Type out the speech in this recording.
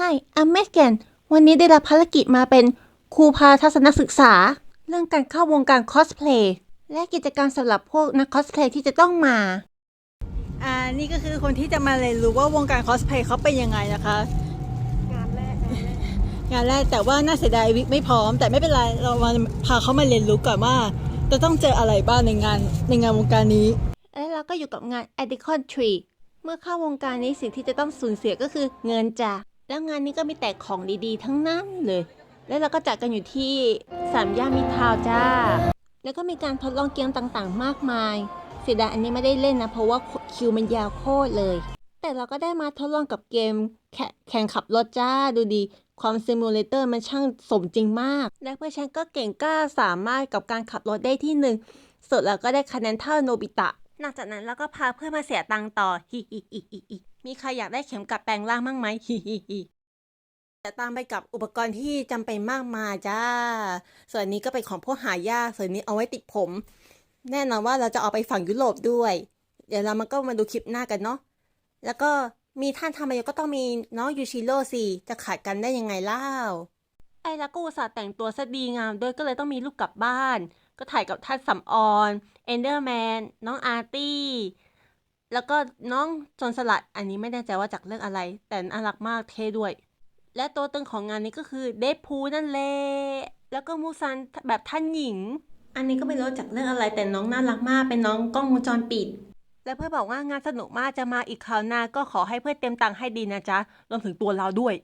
Hi I'm Megan วันนี้ได้รับภารกิจมาเป็นครูพาทัศนศึกษา เรื่องการเข้าวงการคอสเพลย์และกิจกรรมสำหรับพวกนักคอสเพลย์ที่จะต้องมา อ่า นี่ก็คือคนที่จะมาเรียนรู้ว่าวงการคอสเพลย์เขาเป็นยังไงนะคะ งานแรก งานแรกงานแรกแต่ว่าน่าเสียดายวิกไม่พร้อม แต่ไม่เป็นไร เรามาพาเขามาเรียนรู้ก่อนว่า จะต้องเจออะไรบ้างในงานในงานวงการนี้ และเราก็อยู่กับงาน a d i c o n Tree เมื่อเข้าวงการนี้สิ่งที่จะต้องสูญเสียก็คือเงินจ้ะ แล้วงานนี้ก็มีแต่ของดีๆ ทั้งนั้นเลย และเราก็จัดกันอยู่ที่สามย่านมิตรทาวน์จ้า แล้วก็มีการทดลองเกมต่างๆ มากมาย เสียดายอันนี้ไม่ได้เล่นนะ เพราะว่าคิวมันยาวโคตรเลย แต่เราก็ได้มาทดลองกับเกมแข่แข่งขับรถจ้าดูดีความซิมูเลเตอร์มันช่างสมจริงมาก และเพื่อนฉันก็เก่งกล้าสามารถกับการขับรถได้ที่หนึ่งสุดแล้วก็ได้คะแนนเท่าโนบิตะ นอกจากนั้นเราก็พาเพื่อนมาเสียตังค์ต่อฮิฮิฮิฮิฮิมีใครอยากได้เข็มกลัดแปลงร่างบ้างไหมฮิฮิฮิแต่ตามไปกับอุปกรณ์ที่จำเป็นมากมายจ้า ส่วนนี้ก็เป็นของพวกหายากส่วนนี้เอาไว้ติดผม แน่นอนว่าเราจะเอาไปฝั่งยุโรปด้วย เดี๋ยวเรามันก็มาดูคลิปหน้ากันเนาะ แล้วก็มีท่านทำมาโยก็ต้องมีน้องยูชิโร่สิ จะขาดกันได้ยังไงเล่า ไอ้ล้วก็อุตส่าแต่งตัวซะดีงามด้วยก็เลยต้องมีลูกกลับบ้าน ก็ถ่ายกับท่านสำออนเอนเดอร์แมนน้องอาร์ตี้แล้วก็น้องจนสลัดอันนี้ไม่แน่ใจว่าจากเรื่องอะไร แต่น่ารักมากเท่ด้วย และตัวตึงของงานนี้ก็คือเดฟพูนั่นแหละแล้วก็มูซันแบบท่านหญิง อันนี้ก็ไม่รู้จากเรื่องอะไรแต่น้องน่ารักมากเป็นน้องกล้องวงจรปิด และเพื่อบอกว่างานสนุกมากจะมาอีกคราวหน้าก็ขอให้เพื่อนเต็มตังค์ให้ดีนะจ๊ะรวมถึงตัวเราด้วย